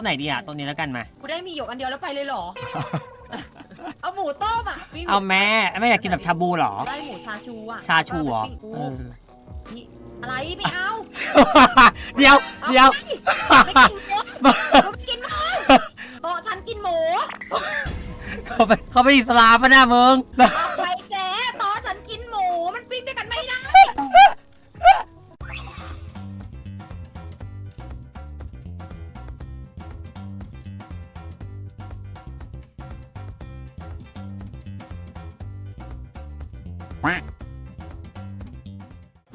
ะไหนดีอะโต๊ะนี้แล้วกันมา กูได้มีหยกอันเดียวแล้วไปเลยเหรอ เอาหมูต้มอะมีหมูเอาแม่แม่อยากกินแบบชาบูเหรอ ได้หมูชาชูอะชาชูเหรอปิ้งกูเออ นี่อะไรไม่เอาเดี๋ยวเดี๋ยว อาไม่กินหมูไม่กินหมูโต๊ะฉันกินหมูเขาไปเขาไปอิสลามปะเนี่ยมึงออก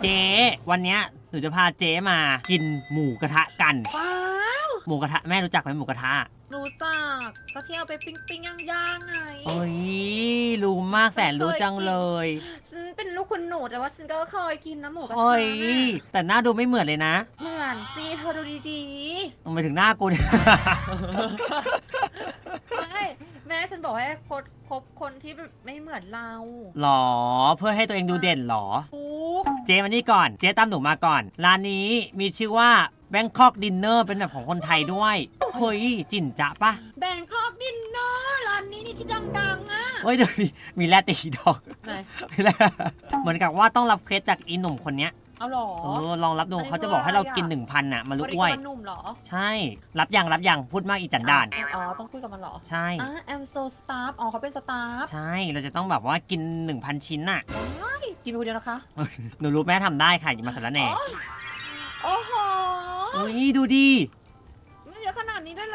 เจ๊วันเนี้ยหนูจะพาเจ๊มากินหมูกระทะกัน ว้าวหมูกระทะแม่รู้จักไหมหมูกระทะรู้จักก็ที่เอาไปปิ้งปิ้งย่างย่างๆไงโอ้ยรู้มากแสนรู้จังเลย ฉันเป็นลูกคุณหนูแต่ว่าฉันก็เคยกินนะหมูกระทะโอ้ยน่ะแต่หน้าดูไม่เหมือนเลยนะเหมือนสิเธอดูดีทำไมถึงหน้ากูเนี่ยๆไม่ แม่ฉันบอกให้คบคบคนที่แบบไม่เหมือนเราหรอ เพื่อให้ตัวเองดูเด่นหรอ ทุกเจ๊มานี่ก่อน เจ๊ตามหนูมาก่อน ร้านนี้มีชื่อว่า Bangkok Dinner เป็นแบบของคนไทยด้วย เฮ้ย จิ่นจะปะแบงคอกดินเนอร์ร้านนี้นี่ที่ดังๆอะเฮ้ยเดี๋ยวมีมีแรดตีดอก ไหนมีแรดเหมือนกับว่าต้องรับเคสจากอีหนุ่มคนเนี้ย เอาหรอ เออลองรับดูอันนี้เขาจะบอกให้เรากินอะไรอะ หนึ่งพันน่ะมาลุบกริอ้วยการหนุ่มเหรอ ใช่ รับยังรับยังพูดมากอีจันดาน อ๋อ ต้องคุยกับมันเหรอใช่ อะ I'm so staff อ๋อเขาเป็นสตาฟใช่เราจะต้องแบบว่ากิน 1,000 ชิ้นน่ะกินไปคนเดียวนะคะ หนูรู้แม่ทำได้ค่ะอย่ามาสารแหน่โอ้โหอุ้ยดูดิมันเยอะขนาดนี้ได้เหร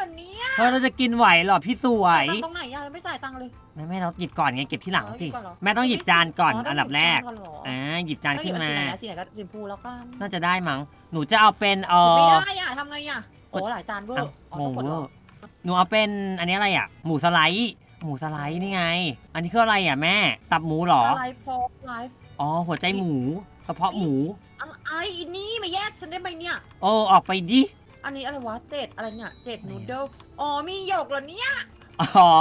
อเนี่ย เฮ้ยเราจะกินไหวเหรอพี่สวยจ่ายตังค์ตรงไหนอะไม่จ่ายตังค์เลยแม่แม่เราหยิบก่อนไงเก็บที่หลังสิอ๋อหยิบก่อนเหรอ แม่ต้องหยิบจานก่อนต้งอันดับแรกหยิจานอนเหรออ่าหยิบจานขึ้นมาแล้วหยิบสีไหนนะสีไหนก็สีชมพูแล้วกันน่าจะได้มั้งหนูจะเอาเป็นเอไม่อ ได้อะทำไงอะโอ้หลายจานเวอเอ้าร์อ๋อโมต้องกดเวเหรออร์หนูเอาเป็นอันนี้อะไรอะ หมูสไลด์ หมูสไลด์นี่ไง อันนี้คืออะไรอะแม่ ตับหมูเหรอ อะไรพอไลฟ์อ๋อ หัวใจหมูกระเพาะหมู อะไรอีนี่มาแยกฉันได้ไหมเนี่ยโอ้ออกไปดิ อันนี้อะไรวะเจ็ดอะไรเนี่ยเจ็ดนูเดิลอ๋อมีหยกเหรอเนี่ยอ๋อ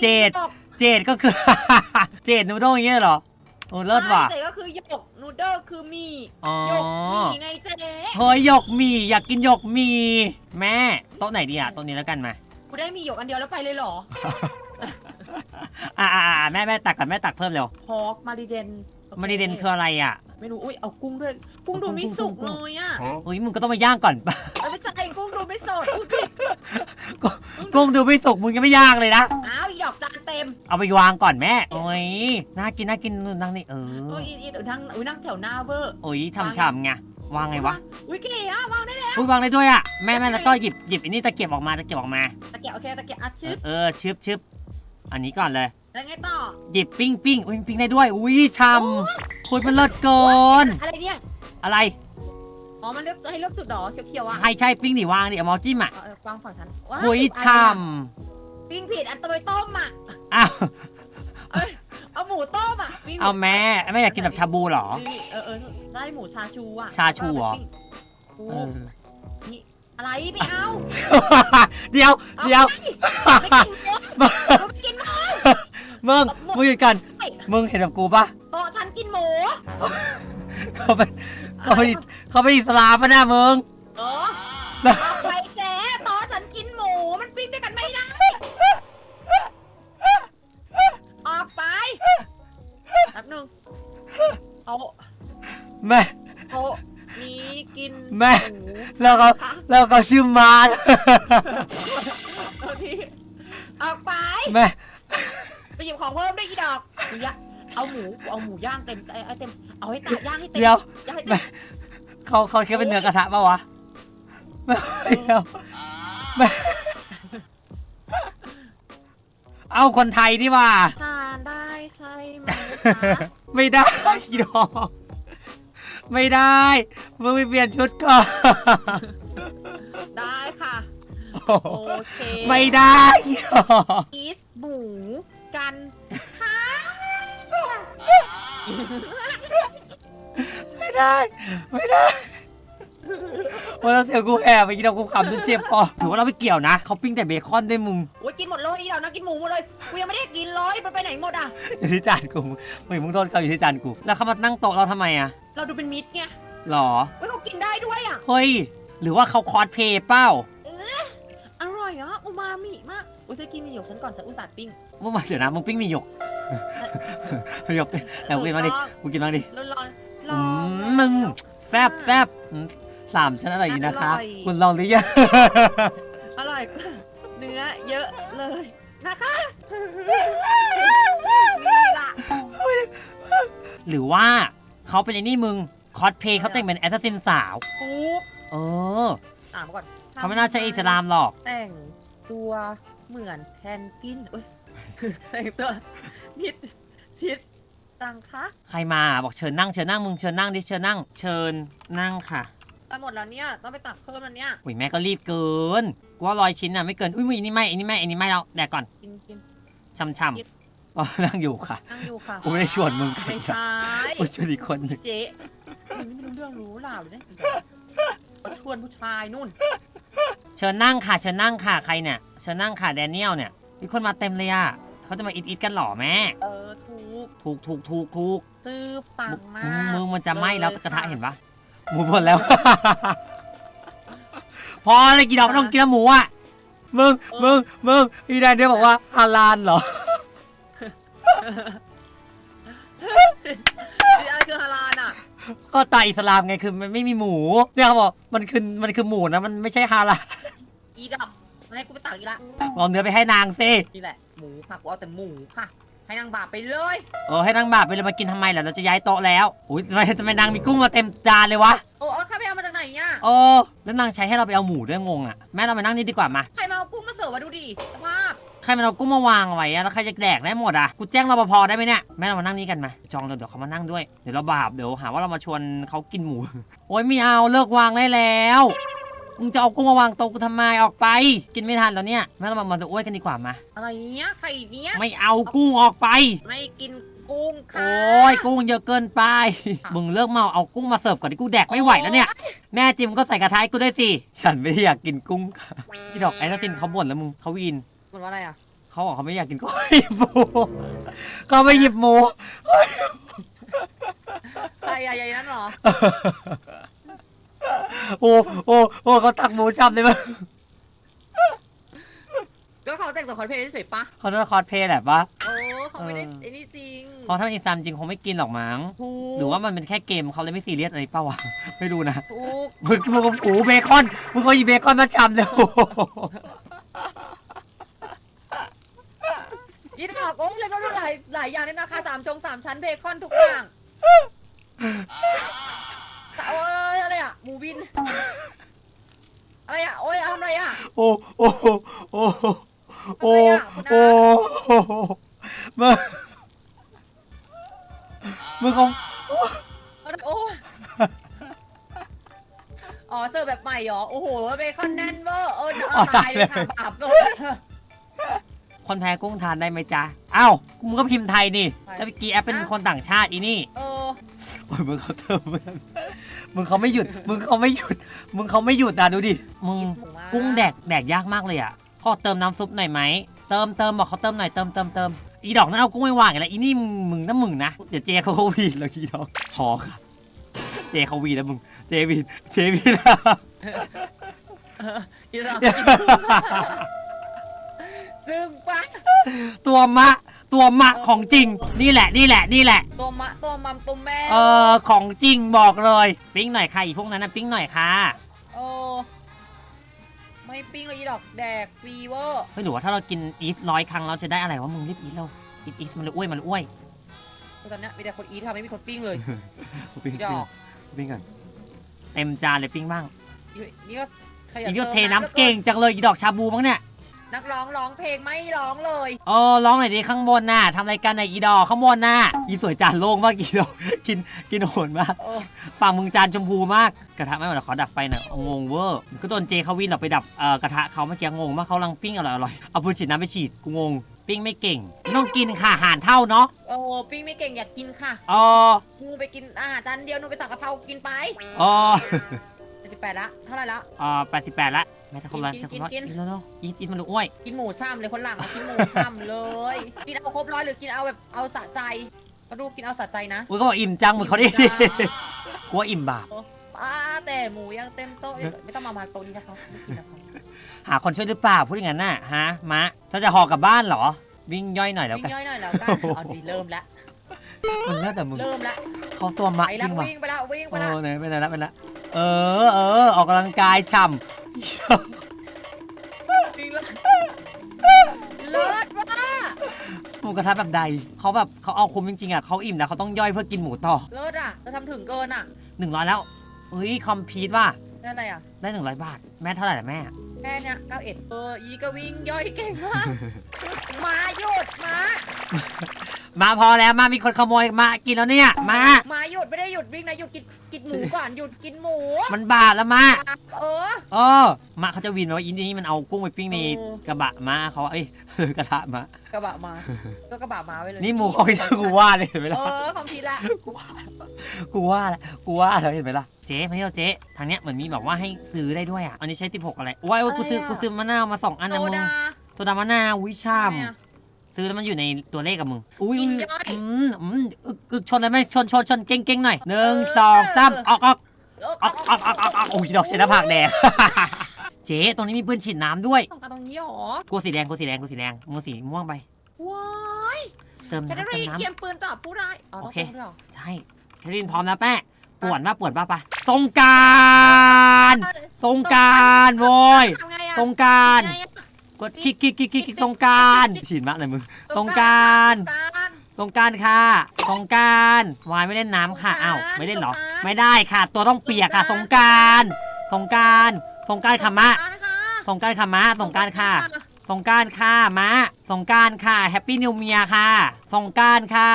เจดมีหยกเจดก็คือ เจดนูโดอย่างเงี้ยเหรอโอ้เลิศว่ะ ใช่เจ็ดก็คือหยกนูเดิลคือมีอ๋อ หยกมีไงเจ๊เฮ้ยหยกหมีอยากกินหยกหมีแม่โต๊ะไหนดีอะโต๊ะนี้แล้วกันมากูได้มีหยกอันเดียวแล้วไปเลยเหรออ่าอ่าแม่แม่ตักก่อนแม่ตักเพิ่มเร็วฮอกมาริเดนโอคมารีเดนคืออะไรอะ ไม่รู้อุ้ยเอากุ้งด้วยกุ้งดูไม่สุกกุ้เลงยอะอุ้ยมึงก็ต้องมาย่างก่อนเอาไม่ใช่กุ้งดูไม่สดอุ๊ยผิดกุ้งดูไม่สุกมึงยังไม่ย่างเลยนะอ้าวอีดอกจานเต็มเอาไปวางก่อนแม่โอ้ยน่ากินน่ากินนู่นนั่งนี่เอโอ้อยอีอีเดี๋ยวนั่งอุ้ยนั่งแถวหน้าเวอร์โอ้ยฉ่ำๆไงวางไงวะอุ้ยเก๋อะวางได้แล้วอุ้ยวางได้ด้วยอะแม่แม่แล้วก็หยิบหยิบอันนี้ตะเกียบออกมาตะเกียบออกมาตะเกียบโอเคตะเกียบอัดชึบเออชึบชึบ อันนี้ก่อนเลย แล้วไงต่อ หยิบปิ้งปิ้งอุ้ยปิ้งได้ด้วยอุ้ยฉ่ำคุยมันเลิศเกินอะไรเนี่ย อะไรอ๋อ มันเลือกให้เลือกจุดดอกเขียวๆอะใช่ใช่ปิ้งดิวางดิเอามอจิ้มอะเอาเอาวางฝั่งฉันว้าคุยอะไรฉ่อะปิ้งผิดอันตัวไปต้มอะำอ้าวเอาหมูต้มอะปิ้งผิดเอาแม่แม่อยากกินแบบชาบูเหรอนี่เออเออได้หมูชาชูอะชาชูเหรอโอ้เอออะไรไม่เอาเดี๋ยวอาเดี๋ยวไม่กินหมูไม่กินหมูมึงมึงหยุดกันไอ้มึงเห็นแบบกูปะโต๊ะฉันกินหมูเขาเป็นเขาเป็นเขาเป็นอิสลามปะเนี่ยมึง เออเอาไปเจ๊โต๊ะฉันกินหมูมันปิ้งด้วยกันไม่ได้ ออกไปแป๊บหนึงโต๊ะแม่ โต๊ะนี้กินแม่ หมูแล้วก็ค่ะ แล้วก็ชื่อมารโต๊ะนี้ออกไป แม่ ไปหยิบของเพิ่มได้อีดอกหมูย่างเอาหมูเอาหมูย่างเต็มไอ้ไอ้เต็ม เอาให้ตายย่างให้เต็มเดี๋ยว ย่างให้แม่เต็มเขาเขาคิดว่าเป็นเนื้อกระทะปะวะแม่เดี๋ยวแม่เอาคนไทยนี่ว่า ทานได้ใช่ไหมคะไม่ได้อีดอก ไม่ได้ มึงไปเปลี่ยนชุดก่อน ได้ค่ะ โอ้โอโหเคไม่ได้อีดอกอีสหมูกันค่ะไม่ได้ ไม่ได้วันนั้นเสียงกูแอบไปกินเอากูขำจนเจ็บคอถือว่าเราไม่เกี่ยวนะเขาปิ้งแต่เบคอนด้วยมึงโอ้ยกินหมดเลยอีดอกนะกินหมูหมดเลยกูยังไม่ได้กินเลยมันไปไหนหมดอะอยู่ที่จานกูมึงมึงโทษเขาอยู่ที่จานกู แล้วเขามานั่งโต๊ะเราทำไมอะเราดูเป็นมิตรไงหรอเว้ยเขากินได้ด้วยอะเฮ้ยห รือว่าเขาคอสเพลย์เป้าอะไรมามิมากอุ้ยจะกินหมีหยกฉันก่อนฉันอุตส่าห์ปิ้งเมื่อวานเดี๋ยวนะมึงปิ้งมีหยกหยกแต่มึงกินบ้างดิมึงกินบ้างดิร้อนร้อนอืร้อนมมึงแซบแซบอืมสามชั้นอร่อยดีนะคะอร่อยคุณลองหรือยัง อร่อยเนื้อเยอะเลยนะคะนี่ล่ะหรือว่าเขาเป็นไอ้นี่มึงคอสเพลย์เขาแต่งเป็นแอสซัสซินสาว ปุ๊บเออถามก่อนเขาไม่น่าใช่อิสลามหรอก แต่งตัวเหมือนแพนกวินเอ้ยแต่งตัวมิดชิดตังคะใครมาบอกเชิญนั่งเชิญนั่งมึงเชิญนั่งดิเชิญนั่ง เชิญนั่งค่ะแต่หมดแล้วเนี่ยต้องไปตักเพิ่มแล้วเนี่ยอุ้ยแม่ก็รีบเกินกูว่าร้อยชิ้นอะไม่เกินอุ้ยมึงอันนี้ไม่อันนี้ไม่อันนี้ไม่แล้วแดกก่อนกินกิน ช่ำช่ำอ๋อนั่งอยู่ค่ะนั่งอยู่ค่ะกูไม่ได้ชวนมึงไม่ใช่กูชวนอีกคนหนึงเจ๊มึงนี่ไม่รู้เรื่องรู้ราวเลยนะ มาชวนผู้ชายนู่น เชิญนั่งค่ะเชิญนั่งค่ะใครเนี่ยเชิญนั่งค่ะแดเนียลเนี่ยมีคนมาเต็มเลยอะเขาจะมาอิดอิดกันเหรอแม่เออถูกถูกถูกถูกถูกซื้อปังมามึงกมึงมันจะไหม้แล้วเลยกระทะค่เห็นปะหมูหมดแล้ว พอเลยกี่ดอกไม่ต้องกินแล้วหมูอะมึงมึงมึงอีแดนเดียวบอกว่าฮาลาลเหรอ ก็ตายอิสลามไงคือมันไม่มีหมูเนี่ยเขาบอกมันคือมันคือหมูนะมันไม่ใช่ฮาลาลอีดอกมาให้กูไปตักอีกละเอาเนื้อไปให้นางสินี่แหละหมูค่ะกูเอาแต่หมูค่ะ ให้นางบาปไปเลยเออให้นางบาปไปเลยมากินทำไมล่ะเราจะย้ายโต๊ะแล้วอุ้ยทำไมทำไมนางมีกุ้งมาเต็มจานเลยวะโอ้เอาข้าไปเอามาจากไหนเนี่ยโอ้แล้วนางใช้ให้เราไปเอาหมูด้วยงงอะแม่เรามานั่งนี่ดีกว่ามาใครมาเอากุ้งมาเสิร์ฟมาดูดิสภาพ ใครมันเอากุ้งมาวางไว้อะแล้วใครจะแดกได้หมดอะกูแจ้งรปภได้ไหมเนี่ยแม่เรามานั่งนี่กันมาจองเดี๋ยวเดี๋ยวเขามานั่งด้วยเดี๋ยวเราบาปเดี๋ยวหาว่าเรามาชวนเขากินหมู โอ๊ยไม่เอาเลิกวางได้แล้วมึงจะเอากุ้งมาวางโต๊ะกูทำไมออกไป กินไม่ทันแล้วเนี่ยแม่เรามามาจะอ้วยกันดีกว่ามาอะไรเนี้ยใครเนี้ยไม่เอากุ้งออกไป ไม่กินกุ้งค่ะ โอ้ยกุ้งเยอะเกินไป ค่ะ มึงเลิกเมาเอากุ้งมาเสิร์ฟก่อนที่กูแดกไม่ไหวแล้วเนี่ยแน่จริงมึงก็ใส่กระทะให้กูด้วยสิ ฉันไม่ได้อยากกินกุ้งค่ะที่ดอกไอ้ทัตินเขาบ่นแล้วมึงเขาวีน มันว่าอะไรอะเขาบอกเขาไม่อยากกินก็หยิบหมูเขาไม่หยิบหมูใครอะยายนั่นเหรอโอ้โอ้โอ้เขาตักหมูช้ำเลยมั้ยก็เขาแต่งตัวคอนเพลย์เฉยๆปะเขาต้องคอสเพลย์แหละปะโอ้เขาไม่ได้เออไอ้นี่จริงเพราะถ้าเป็นอิสลามจริงคงไม่กินหรอกมั้งถูกหรือว่ามันเป็นแค่เกมเขาเลยไม่ซีเรียสอะไรเปล่าวะไม่รู้นะถูกมึงมึงโอ้โหเบคอนมึงเอาอีเบคอนมาช้ำเลยโอ้โห อีดอกโอ้ยแล้วก็หลายหลายอย่างเลยนะคะสามชงสามชั้นเบคอนทุกอย่างโอ้ยอะไรอะหมูบิน อะไรอะโอ้ยเอาทำอะไรอะโอ้โอ้โอ้โอ้อะไรอะคุณอาโอ้มึงมึงคงเอาโอ้ยอ๋อเสิร์ฟแบบใหม่เหรอ โอ้โหเบคอนแน่นเวอร์เออเอาตายเลยค่ะบาปเลย คนแพ้กุ้งทานได้ไหมจ๊ะอ้าวมึงก็พิมพ์ไทยนี่ใช่แล้วเมื่อกี้แอปเป็นคนต่างชาติอีนี่เออโอ้ยมึงเขาเติมมึงมึงเขาไม่หยุด มึงเขาไม่หยุด มึงเขาไม่หยุดนะดูดิ มึงหมูมากุ้งแดกแดกยากมากเลยอะขอเติมน้ำซุปหน่อยไหม เติมเติมบอกเขาเติมหน่อยเติมเติมเติมอีดอกนั้นเอากุ้งไม่วางอีกแล้วอีนี่มึงมึงนะมึงนะ เดี๋ยวเจเขาก็วีนแล้วอีดอกพอค่ะ เจเขาวีนแล้วมึง เจวีนเจวีนแล้ว อีดอกจึงปะตัวมะ ตัวมะของจริง นี่แหละ นี่แหละ นี่แหละ ตัวมะตัวมัมตัวแม่เออ ของจริงบอกเลย ปิ้งหน่อยค่ะอีพวกนั้นนะปิ้งหน่อยค่ะโอ้ไม่ปิ้งเลยอีดอกแดกฟีเวอร์เฮ้ยหรือว่าถ้าเรากินอีสร้อยครั้งเราจะได้อะไรวะมึงรีบอีสเราอีสอีสมันเลยอ้วยมันเลยอ้วยตอนเนี้ยมีแต่คนอีททำไม่มีคนปิ้งเลยปิ้งอีดอกปิ้งก่อนเต็มจานเลยปิ้งบ้างอีนี่ก็ขยันอีกก็ติมเทน้ำเก่งจังเลยอีดอกชาบูมั้งเนี่ย นักร้องร้องเพลงไม่ร้องเลยเออร้องหน่อยดิข้างบนน่ะทำรายการไหนอีดอกข้างบนน่ะอีสวยจานโล่งมากอีดอกกินกินโหดมาก โอ้ฝั่งมึงจานชมพูมากกระทะไม่หมดขอดับไฟหน่อยเอางงเวอร์ก็โดนเจเขาวินเราไปดับเอ่อกระทะเขาเมื่อกี้งงมากเขากำลังปิ้งอร่อยอร่อยเอาปืนฉีดน้ำไปฉีดกูงง ปิ้งไม่เก่งไม่ต้องกินค่ะอาหารเท่าเนาะโอ้ปิ้งไม่เก่งอยากกินค่ะเอองูไปกินอาหารจานเดียวนูไปสั่งกะเพรากินไปเออเจ็ดสิบแปดละเท่าไหร่ละเอ่อแปดสิบแปดละแม่จะครบแล้วกินจะครบแล้วกินกินอีกแล้วเนาะอีทอีทมันเลยอ้วยกินหมูช่ำเลยคนหลังอะกินหมูช่ำเลย กินเอาครบร้อยหรือกินเอาแบบเอาสะใจ ก็ดูกินเอาสะใจนะอุ้ยก็บอกอิ่มจังเหมือนเขาดิอิ่มจังกลัวอิ่มบาปป้าแต่หมูยังเต็มโต๊ะเลยไม่ต้องมามาโต๊ะนี้นะคะไม่กินนะคะหาคนช่วยหรือเปล่าพูดอย่างนั้นน่ะฮะมะถ้าจะห่อกลับบ้านเหรอ วิ่งย่อยหน่อยแล้ววิ่กันงย่อยหน่อยแล้วกันเอาดีเริ่มแล้วมันแล้วแต่มึงเริ่มแล้วเขาตัวมะไปจแล้ริวงว่ะวิ่งไปแล้ววิ่งไปโอ้แล้วไหนไปไหนแล้วไปแล้วเออเออออกกำลังกายฉ่ วิ่งแล้วเลิศว่ะำหมูกระทะแบบใด เขาแบบเขาเอาคุ้มจริงๆอะเขาอิ่มนะเขาต้องย่อยเพื่อกินหมูต่อเลิศอะจะทำถึงเกินอะหนึ่งร้อยแล้วเอ้ยคอมพีทว่ะนั่นอะไรอะ ได้หนึ่งร้อยบาท แม่เท่าไหร่ล่ะแม่แค่เนี้ยเก้าเอ็ดเอออีก็วิ่งย่อยเก่งมากมาหยุดมา มาพอแล้วมามีคนขโมยมากินแล้วเนี่ย มา มาหยุดไม่ได้หยุดวิ่งนะหยุดกินกินหมูก่อนหยุดกินหมูมันบาดแล้วมาเออ เออมาเขาจะวินว่าอินนี่มันเอากุ้งไปปิ้งในเออ กระบะมาเขาเอ้ย กระทะมากระบะมา ก็กระบะมาไว้เลยนี่หมูเขาไม่ได้กูว่าเลยเห็นไหมเอล่ะอคอมพิวละกูว่ากูว่าแล้วกูว่าแล้วเห็นไหมล่ะเจ๊มาเที่ยวเจ๊ทางเนี้ยเหมือนมีแบบว่าให้ซื้อได้ด้วยอะอันนี้ใช้16อะไรว้ายกูซื้อกูซื้อมะนาวมาสองอันโซนะมึงดาตัวดำมะนาววิชามทำไมอะ ซื้อแล้วมันอยู่ในตัวเลขกับมึง อุ้ยกินย่อยอืมอืมอึกอึกชนเลยไหมชนชนชนเก่งเก่งหน่อยหนึ่งสองสามออกออกเออออกออกออกออกออกโอ้ยดอกเชนหน้าผากแดง เจ๊ตรงนี้มีปืนฉีดน้ำด้วยต้องการตรงนี้หรอกูสีแดงกูสีแดงกูสีแดงมึงสีม่วงไปว้ายเติมแคทน้ำเธอเติรีมนน้เกียมปืนต่อผู้ร้ายอ๋อต้องโอเคเติมด้วยเหรอำใช่แคทรินพร้อมนะแป้ปวดป่ะปวดป่ะปะสงกรารสงกรารโว้ยทำไงอะสงกรารทำไงอะ กดคลิกคลิกคลิกคลิกคลิกสงกรารฉีดมากเลยมึงสงกรารสงกรานต์สงกรารค่ะสงกรารวายไม่เล่นน้ำค่ะอ้าวไม่เล่นเหรอ ไม่ได้ค่ะ ตัวต้องเปียกค่ะสงกรารสงกรารสงกรารค่ะมะสงกรานต์ค่ะสงกรารค่ะมะสงกรารค่ะ สงกรารค่ะมะสงกรารค่ะแฮปปี้นิวเมียค่ะสงกรารค่ะ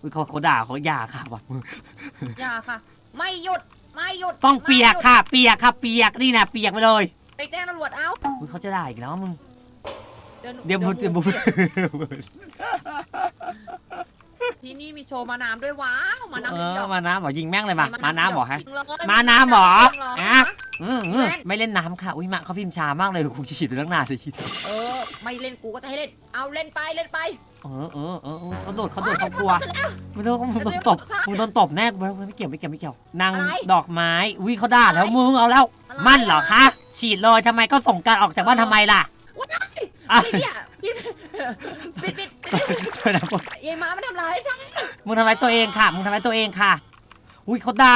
อุ้ยเขาเขาด่าเขาอย่าค่ะว่ะอย่าค่ะ ไม่หยุด ไม่หยุดต้องเปียกไม่หดค่ะ เปียกค่ะเปียกนี่นะเปียกไปเลย ไปแจ้งตำรวจเอา อุ้ยเขาจะด่าอีกแล้วมึง เดี๋ยวเดี๋ยวมึงเดี๋ยวมึงที่นี่มีโชว์มาน้ำด้วยว้าวมาเอน้ำมีดออกมาน้ำบอกยิงแม่งเลยมามาน้ำบอกให้จริงเลยมาน้ำเหรอจงเอะ อืมอืมไม่เล่นน้ำค่ะอุ้ยมะเขาพิมพ์ช้ามากเลยคงจะฉีดไปตั้งนานเลยคิดเออ ไม่เล่นกูก็จะให้เล่น เอาเล่นไปเล่นไปเออเออเออเออเขาโดดเขาโดดเขากลัวไม่รู้มึงโดนตบมึงโดนตบแน่กูไม่เกี่ยวไม่เกี่ยวไม่เกี่ยวนางอะไรดอกไม้อุ้ยเขาด่าแล้วมึงเอาแล้วอะไรมั่นเหรอคะฉีดเลยทำไมก็ส่งการออกจากบ้านทำไมล่ะ ว้ายอะพี่เนี่ยพี่ปิดปิดปิดยายม้ามันทำร้ายฉันมึงทำร้ายตัวเองค่ะ มึงทำร้ายตัวเองค่ะ อุ้ยเขาด่า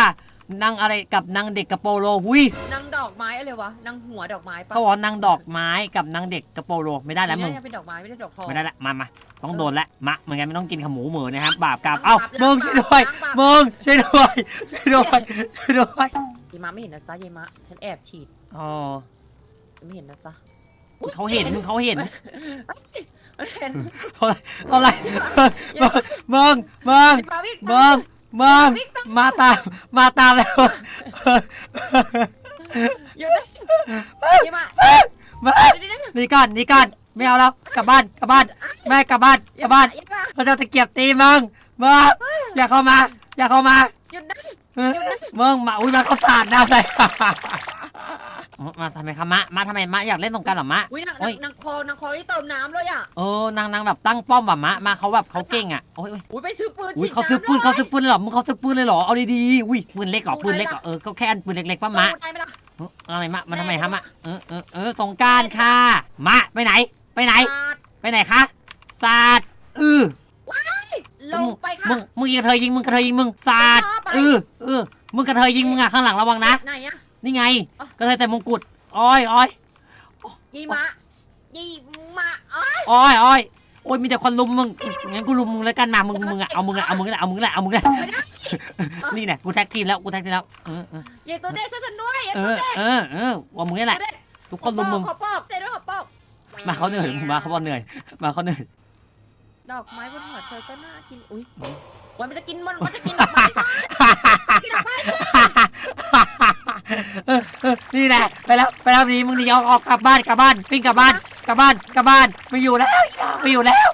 นางอะไรกับนางเด็กกระโปโลอุ้ยนางดอกไม้อะไรวะนางหัวดอกไม้ปะเขาบอกว่านางดอกไม้กับนางเด็กกระโปโลไม่ได้แล้วมึงไเป็นดอกไม้ไม่ได้ดอกทอง ไม่ได้ละมามาต้องโดนละมะเหมือนกันไม่ต้องกินขมูหมูนะครับบาปกรรมล้างบาปเอ้ามึงล้างช่วยด้วยบาปมึงช่วยด้วยช่วยด้วยช่วยด้วยยายม้าไม่เห็นนะจ๊ะยายม้าฉันแอบฉีดอ๋อไม่เห็นนะจ๊ะ เขาเห็นมึงเขาเห็นมันเห็นอะไรมึงมึงมาวิ่งมึงมึงมาตามมาตามแล้วหยุดนะยายม้ามาเดี๋ยวๆหนี่ก่อนหนี่ก่อนไม่เอาแล้วกลับบ้านกลับบ้านแม่กลับบ้านกลับบ้านยายม้าเขาจะตะเกียบตีมึงมึงอย่าเข้ามา อย่าเข้ามาหยุดนะเออมึงมาอุ้ยมาเขาสาดหน้าใส่ มาทำไมคะมะมาทำไมมะอยากเล่นตรงกันเหรอมะ อุ้ยนางโอ้ย นางคอนางคอที่เติมน้ำเลยอะเออนางนางแบบตั้งป้อมแบบมะมาเขาแบบเขาเก่งอะโอ้ยโอ้ยอุ้ยไปซื้อปืนอุ้ยฉีดเขาซื้อปืนเขาซื้อปืนเลยเหรอมึงเขาซื้อปืนเลยเหรอเอาดีๆอุ้ยปืนเล็กเหรอปืนเล็กเหรอเออก็แค่อันปืนเล็กๆป่ะมะสู้ได้ไหมล่ะเอออะไรมะมันทำไมฮะมะเออเออเออสงกรารค่ะ มะไปไหน ไปไหนสาดไปไหนคะสาดเออลงไปค่ะมึงมึงยิงกระเทยยิงมึงกระเทยยิงมึงสาดไม่ชอบไปเออเออมึงกระเทยยิงมึงอะข้างหลังระวังนะ ไหนอะ นี่ไงอ๋อกระเทยแต่มงกุฎอ้อยอ้อยยี่มะยี่มะอ๋ออ้อยอ้อยโอ้ยมีแต่คนลุมมึงงั้นกูลุมมึงแล้วกันมามึงมึงอะเอามึงอะเอามึงแหละเอามึงแหละเอามึงแหละนี่แหละกูแท็กทีมแล้วกูแท็กทีมแล้วเออเออเย่ตัวเด็กช่วยฉันด้วยเออเออเออว่ามึงนี่แหละตัวเด็กทุกคนลุมมึงขอปอกเตะด้วยขอปอกมาเขาเหนื่อยมาเขาบอกเหนื่อยมาเขาเหนื่อยดอกไม้บนหัวเธอก็น่ากินอุ้ยอืมวันมันจะกินมันมันจะกินดอกไม้ใช่กินดอกไม้ นี่แหละไปแล้วไปแล้วนี้มึงนี่ยอมออกกลับบ้านกลับบ้านวิ่งกลับบ้านกลับบ้านกลับบ้านไม่อยู่แล้วไม่อยู่แล้ว